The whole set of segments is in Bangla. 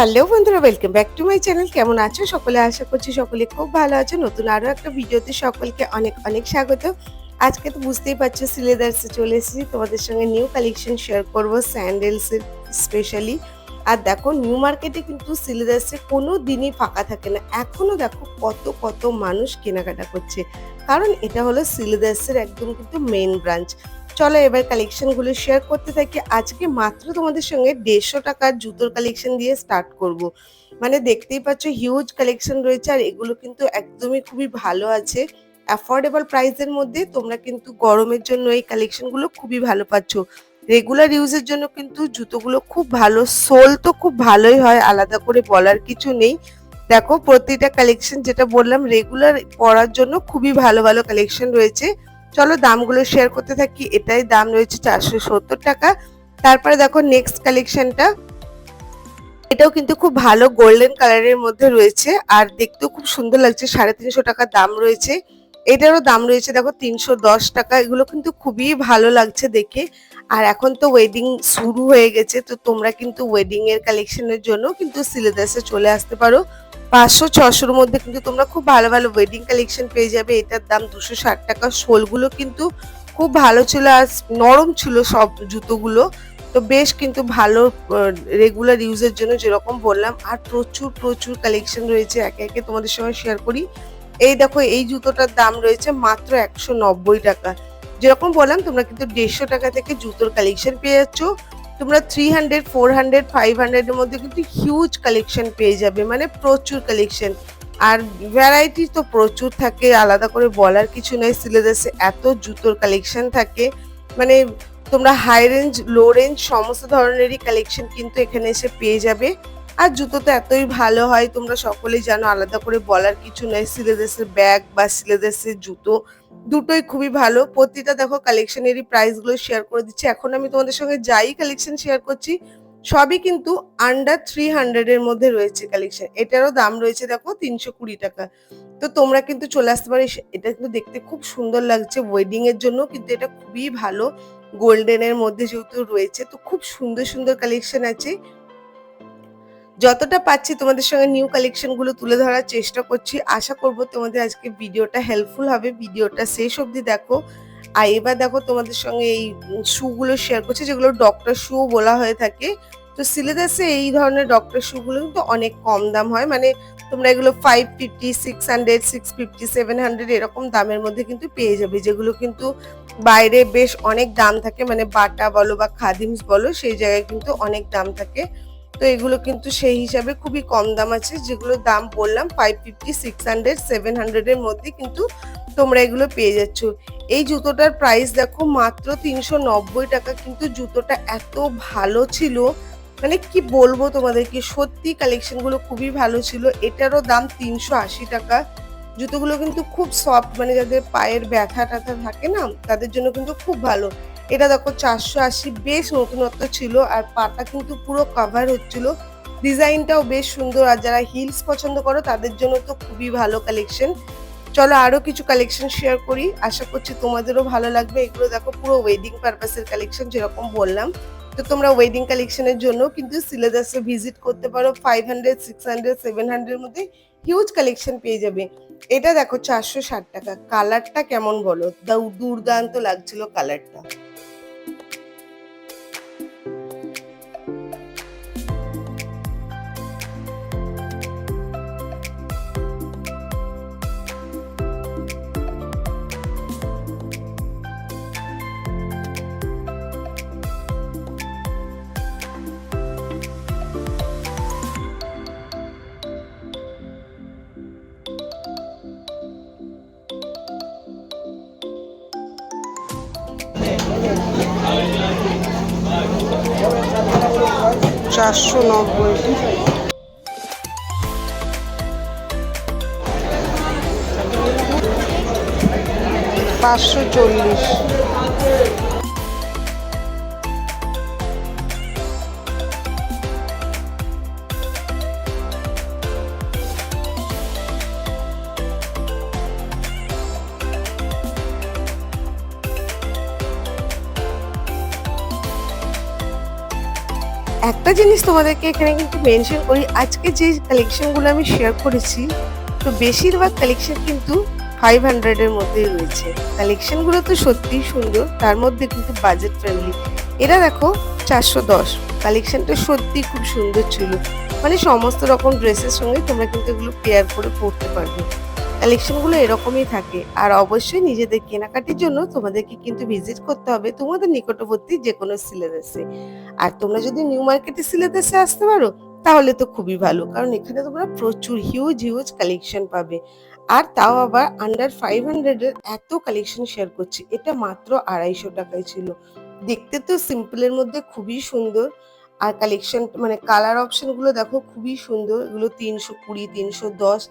হ্যালো বন্ধুরা welcome back to my channel কেমন আছো? সকলে আশা করছি সকলে খুব ভালো আছো। নতুন আরও একটা ভিডিওতে সকলকে অনেক অনেক স্বাগত। আজকে তো বুঝতেই পারছ সিলেদার্সে চলে এসেছি। তোমাদের সঙ্গে নিউ কালেকশন শেয়ার করব স্যান্ডেলসের স্পেশালি আর দেখো নিউ মার্কেটে কিন্তু সিলেদার্সে কোনো দিনই ফাঁকা থাকে না। এখনও দেখো কত কত মানুষ কেনাকাটা করছে। কারণ এটা হলো সিলেদার্সের একদম কিন্তু মেন ব্রাঞ্চ চলো এবার কালেকশনগুলো শেয়ার করতে থাকি। আজকে মাত্র তোমাদের সঙ্গে দেড়শো টাকার জুতোর কালেকশন দিয়ে স্টার্ট করব। মানে দেখতেই পাচ্ছ হিউজ কালেকশন রয়েছে আর এগুলো কিন্তু একদমই খুবই ভালো আছে। অ্যাফোর্ডেবল প্রাইসের মধ্যে তোমরা কিন্তু গরমের জন্য এই কালেকশনগুলো খুবই ভালো পাচ্ছ। রেগুলার ইউজের জন্য কিন্তু জুতোগুলো খুব ভালো সোল তো খুব ভালোই হয়, আলাদা করে বলার কিছু নেই। দেখো প্রতিটা কালেকশন যেটা বললাম রেগুলার পরার জন্য খুবই ভালো ভালো কালেকশন রয়েছে। চলো দামগুলো শেয়ার করতে থাকি, এটাই দাম রয়েছে চারশো সত্তর টাকা। তারপরে দেখো নেক্সট কালেকশনটা এটাও কিন্তু খুব ভালো গোল্ডেন কালারের মধ্যে রয়েছে, আর দেখতেও খুব সুন্দর লাগছে, সাড়ে তিনশো টাকা দাম রয়েছে। এটারও দাম রয়েছে দেখো তিনশো দশ টাকা, এগুলো কিন্তু খুবই ভালো লাগছে দেখে। আর এখন তো ওয়েডিং শুরু হয়ে গেছে, তো তোমরা কিন্তু ওয়েডিং এর কালেকশনের জন্য কিন্তু সিলেদাসে চলে আসতে পারো। পাঁচশো, ছশোর মধ্যে কিন্তু তোমরা খুব ভালো ভালো ওয়েডিং কালেকশন পেয়ে যাবে। এটার দাম দুশো ষাট টাকা। শোলগুলো কিন্তু খুব ভালো ছিল আর নরম ছিল সব জুতোগুলো। তো বেশ কিন্তু ভালো রেগুলার ইউজের জন্য যেরকম বললাম। আর প্রচুর প্রচুর কালেকশন রয়েছে। একে একে তোমাদের সঙ্গে শেয়ার করি। এই দেখো, এই জুতোটার দাম রয়েছে মাত্র একশো নব্বই টাকা। যেরকম বললাম, তোমরা কিন্তু দেড়শো টাকা থেকে জুতোর কালেকশন পেয়ে যাচ্ছ। তোমরা three hundred four hundred five হান্ড্রেডের মধ্যে কিন্তু হিউজ কালেকশন পেয়ে যাবে মানে প্রচুর কালেকশন আর ভ্যারাইটি তো প্রচুর থাকে, আলাদা করে বলার কিছু নয় সিলেদাসে এত জুতোর কালেকশন থাকে। মানে তোমরা হাই রেঞ্জ লো রেঞ্জ সমস্ত ধরনেরই কালেকশন কিন্তু এখানে এসে পেয়ে যাবে। আর জুতো তো এতই ভালো হয়, তোমরা সকলেই জানো, আলাদা করে বলার কিছু নয় সিলেদাসের ব্যাগ বা সিলেদাসের জুতো দুটোই খুবই ভালো। প্রতিটা দেখো কালেকশনেরই প্রাইসগুলো শেয়ার করে দিচ্ছি। এখন আমি তোমাদের সঙ্গে যাই কালেকশন শেয়ার করছি, সবই কিন্তু আন্ডার থ্রি হান্ড্রেড এর মধ্যে রয়েছে কালেকশন এটারও দাম রয়েছে দেখো তিনশো কুড়ি টাকা। তো তোমরা কিন্তু চলে আসতে পারো। এটা কিন্তু দেখতে খুব সুন্দর লাগছে। ওয়েডিং এর জন্য কিন্তু এটা খুবই ভালো। গোল্ডেন এর মধ্যে যেহেতু রয়েছে, তো খুব সুন্দর সুন্দর কালেকশন আছে। যতটা পাচ্ছি তোমাদের সঙ্গে নিউ কালেকশনগুলো তুলে ধরার চেষ্টা করছি। আশা করব তোমাদের আজকে ভিডিওটা হেল্পফুল হবে। ভিডিওটা শেষ অবধি দেখো। আর এবার দেখো তোমাদের সঙ্গে এই শুগুলো শেয়ার করছি, যেগুলো ডক্টর শু বলা হয়ে থাকে। তো সিলেদাসে এই ধরনের ডক্টর শুগুলো কিন্তু অনেক কম দাম হয়। মানে তোমরা এগুলো five fifty six hundred six fifty seven hundred এরকম দামের মধ্যে কিন্তু পেয়ে যাবে। যেগুলো কিন্তু বাইরে বেশ অনেক দাম থাকে। মানে বাটা বলো বা খাদিমস বলো, সেই জায়গায় কিন্তু অনেক দাম থাকে। তো এগুলো কিন্তু সেই হিসাবে খুবই কম দাম আছে যেগুলো দাম বললাম five fifty six hundred seven হান্ড্রেডের মধ্যে কিন্তু তোমরা এগুলো পেয়ে যাচ্ছ। এই জুতোটার প্রাইস দেখো মাত্র তিনশো নব্বই টাকা, কিন্তু জুতোটা এত ভালো ছিল মানে কি বলব তোমাদেরকে, সত্যি কালেকশনগুলো খুবই ভালো ছিল, এটারও দাম তিনশো আশি টাকা। জুতোগুলো কিন্তু খুব সফট মানে যাদের পায়ের ব্যথা টাথা থাকে না, তাদের জন্য কিন্তু খুব ভালো। এটা দেখো চারশো আশি, বেশ নতুনত্ব ছিল আর পাটা কিন্তু পুরো কাভার হচ্ছিল। ডিজাইনটাও বেশ সুন্দর আর যারা হিলস পছন্দ করো, তাদের জন্য তো খুবই ভালো কালেকশন চলো আরও কিছু কালেকশন শেয়ার করি। আশা করছি তোমাদেরও ভালো লাগবে। এগুলো দেখো পুরো ওয়েডিং পারপাসের কালেকশন যেরকম বললাম। তো তোমরা ওয়েডিং কালেকশনের জন্য কিন্তু সিলেদাসে ভিজিট করতে পারো। Five hundred six hundred seven hundred মধ্যে হিউজ কালেকশন পেয়ে যাবে। এটা দেখো চারশো ষাট টাকা। কালারটা কেমন বলো? দুর্দান্ত লাগছিল কালারটা চারশো নব্বই। পাঁচশো চল্লিশ। একটা জিনিস তোমাদেরকে এখানে কিন্তু মেনশন করি। আজকে যে কালেকশনগুলো আমি শেয়ার করেছি, তো বেশিরভাগ কালেকশন কিন্তু ফাইভ হান্ড্রেডের মধ্যেই রয়েছে। কালেকশনগুলো তো সত্যিই সুন্দর, তার মধ্যে কিন্তু বাজেট ফ্রেন্ডলি এরা দেখো, চারশো দশ। কালেকশনটা সত্যি খুব সুন্দর ছিল। মানে সমস্ত রকম ড্রেসের সঙ্গে তোমরা কিন্তু এগুলো পেয়ার করে পরতে পারবে। কালেকশনগুলো এরকমই থাকে। আর অবশ্যই নিজেদের কেনাকাটির জন্য তোমাদেরকে কিন্তু ভিজিট করতে হবে তোমাদের নিকটবর্তী যে কোনো সিলেবাসে আর তোমরা যদি নিউ মার্কেটে সিলেবাসে আসতে পারো, তাহলে তো খুবই ভালো। কারণ এখানে তোমরা প্রচুর হিউজ হিউজ কালেকশন পাবে। আর তাও আবার আন্ডার ফাইভ হান্ড্রেডের এত কালেকশন শেয়ার করছি, এটা মাত্র আড়াইশো টাকায় ছিল। দেখতে তো সিম্পলের মধ্যে খুবই সুন্দর। আর কালেকশন মানে কালার অপশনগুলো দেখো খুবই সুন্দর। এগুলো তিনশো কুড়ি, তিনশো দশ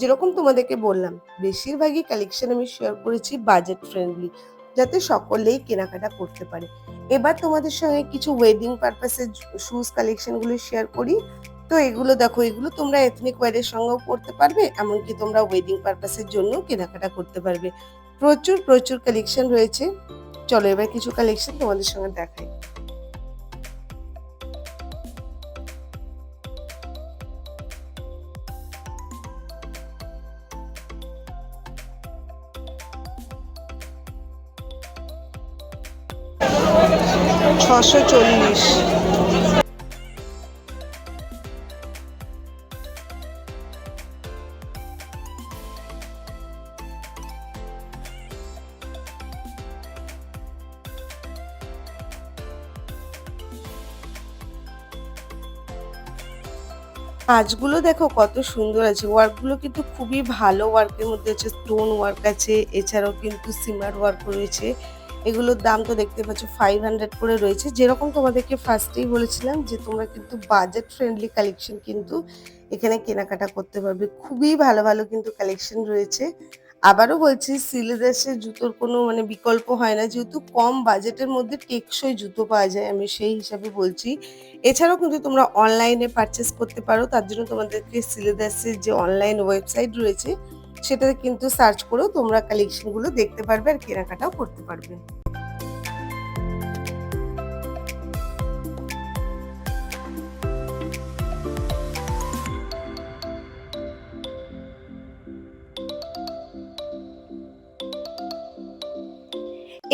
যেরকম তোমাদেরকে বললাম, বেশিরভাগই কালেকশন আমি শেয়ার করেছি বাজেট ফ্রেন্ডলি যাতে সকলেই কেনাকাটা করতে পারে। এবার তোমাদের সঙ্গে কিছু ওয়েডিং পারপাসের শুজ কালেকশনগুলো শেয়ার করি। তো এগুলো দেখো, এগুলো তোমরা এথনিক ওয়ারের সঙ্গেও পড়তে পারবে, এমনকি তোমরা ওয়েডিং পারপাসের জন্য কেনাকাটা করতে পারবে। প্রচুর প্রচুর কালেকশন রয়েছে। চলো এবার কিছু কালেকশন তোমাদের সঙ্গে দেখাই। ছশো চল্লিশ। কাজগুলো দেখো কত সুন্দর আছে। ওয়ার্কগুলো কিন্তু খুবই ভালো ওয়ার্কের মধ্যে আছে। স্টোন ওয়ার্ক আছে, এছাড়াও কিন্তু সিমার ওয়ার্ক রয়েছে। এগুলোর দাম তো দেখতে পাচ্ছ ফাইভ হান্ড্রেড করে রয়েছে। যেরকম তোমাদেরকে ফার্স্টেই বলেছিলাম যে, তোমরা কিন্তু বাজেট ফ্রেন্ডলি কালেকশন কিন্তু এখানে কেনাকাটা করতে পারবে। খুবই ভালো ভালো কিন্তু কালেকশন রয়েছে। আবারও বলছি সিলেদাসের জুতোর কোনো মানে বিকল্প হয় না। যেহেতু কম বাজেটের মধ্যে টেকসই জুতো পাওয়া যায়, আমি সেই হিসাবে বলছি। এছাড়াও কিন্তু তোমরা অনলাইনে পারচেস করতে পারো। তার জন্য তোমাদেরকে সিলেদাসের যে অনলাইন ওয়েবসাইট রয়েছে, সেটাতে কিন্তু সার্চ করেও তোমরা কালেকশনগুলো দেখতে পারবে আর কেনাকাটাও করতে পারবে।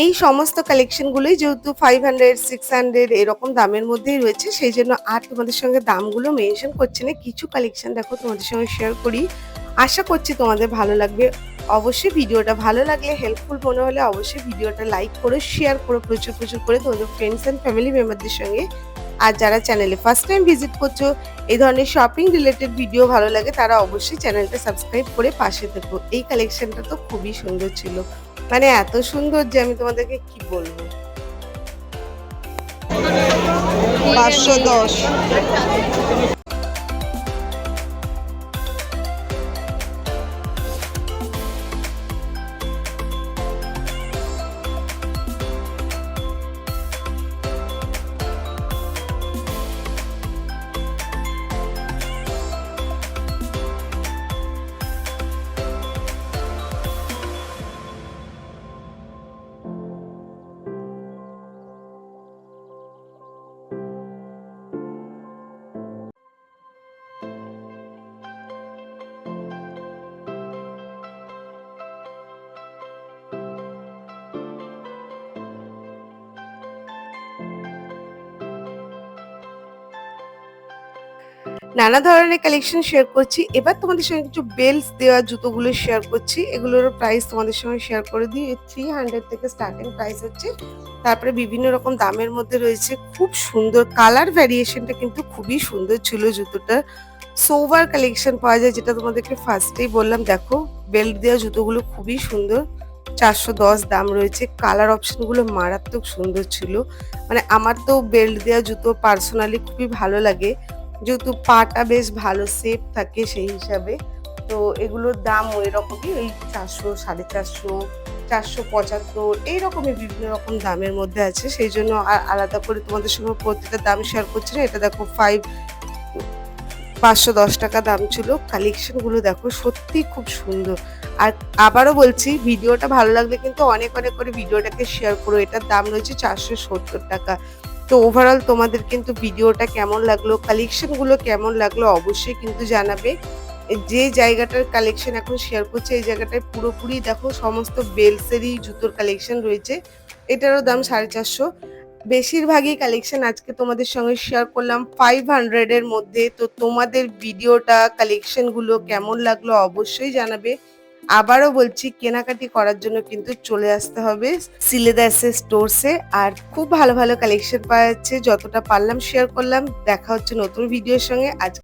এই সমস্ত কালেকশনগুলোই যেহেতু ফাইভ হান্ড্রেড সিক্স হান্ড্রেড এরকম দামের মধ্যেই রয়েছে, সেই জন্য আর তোমাদের সঙ্গে দামগুলো মেনশন করছি না। কিছু কালেকশন দেখো তোমাদের সঙ্গে শেয়ার করি। আশা করছি তোমাদের ভালো লাগবে। অবশ্যই ভিডিওটা ভালো লাগলে হেল্পফুল মনে হলে অবশ্যই ভিডিওটা লাইক করো শেয়ার করো, প্রচুর প্রচুর করে তোমাদের ফ্রেন্ডস অ্যান্ড ফ্যামিলি মেম্বারদের সঙ্গে। আর যারা চ্যানেলে ফার্স্ট টাইম ভিজিট করছ, এই ধরনের শপিং রিলেটেড ভিডিও ভালো লাগে, তারা অবশ্যই চ্যানেলটা সাবস্ক্রাইব করে পাশে থেকো। এই কালেকশনটা তো খুবই সুন্দর ছিল। মানে এত সুন্দর যে আমি তোমাদেরকে কি বলব? পাঁচশো দশ। নানা ধরনের কালেকশন শেয়ার করছি। এবার তোমাদের সঙ্গে কিছু বেলস দেওয়া জুতোগুলো শেয়ার করছি। এগুলোর প্রাইস তোমাদের সঙ্গে শেয়ার করে দিই। থ্রি হান্ড্রেড থেকে স্টার্টিং প্রাইস হচ্ছে। তারপরে বিভিন্ন রকম দামের মধ্যে রয়েছে। খুব সুন্দর কালার ভ্যারিয়েশনটা কিন্তু খুবই সুন্দর ছিল জুতোটা সোভার কালেকশন পাওয়া যায়, যেটা তোমাদেরকে ফার্স্টেই বললাম। দেখো বেল্ট দেওয়া জুতোগুলো খুবই সুন্দর। চারশো দশ দাম রয়েছে। কালার অপশনগুলো মারাত্মক সুন্দর ছিল। মানে আমার তো বেল্ট দেওয়া জুতো পার্সোনালি খুবই ভালো লাগে। যেহেতু পাটা বেশ ভালো সেফ থাকে সেই হিসাবে, তো এগুলোর দাম ওই রকমই, ওই চারশো, সাড়ে চারশো চারশো পঁচাত্তর এইরকমই বিভিন্ন রকম দামের মধ্যে আছে। সেই জন্য আর আলাদা করে তোমাদের সঙ্গে প্রত্যেকটা দাম শেয়ার করছি না। এটা দেখো ফাইভ পাঁচশো দশ টাকা দাম ছিল। কালেকশনগুলো দেখো সত্যি খুব সুন্দর। আর আবারও বলছি, ভিডিওটা ভালো লাগলে কিন্তু অনেক অনেক করে ভিডিওটাকে শেয়ার করো। এটার দাম রয়েছে চারশো সত্তর টাকা। তো ওভারঅল তোমাদের কিন্তু ভিডিওটা কেমন লাগল কালেকশনগুলো কেমন লাগল অবশ্যই কিন্তু জানাবে। যে জায়গাটার কালেকশন এখন শেয়ার করছে, এই জায়গাটায় পুরোপুরি দেখো সমস্ত বেলসেরই জুতোর কালেকশন রয়েছে। এটারও দাম সাড়ে চারশো। বেশিরভাগই কালেকশন আজকে তোমাদের সঙ্গে শেয়ার করলাম ফাইভ হান্ড্রেডের মধ্যে। তো তোমাদের ভিডিওটা কালেকশনগুলো কেমন লাগল অবশ্যই জানাবে। আবারও বলছি, কেনাকাটি করার জন্য কিন্তু চলে আসতে হবে সিলেদাসে স্টোরসে আর খুব ভালো ভালো কালেকশন পাওয়া যাচ্ছে। যতটা পারলাম শেয়ার করলাম। দেখা হচ্ছে নতুন ভিডিওর সঙ্গে। আজ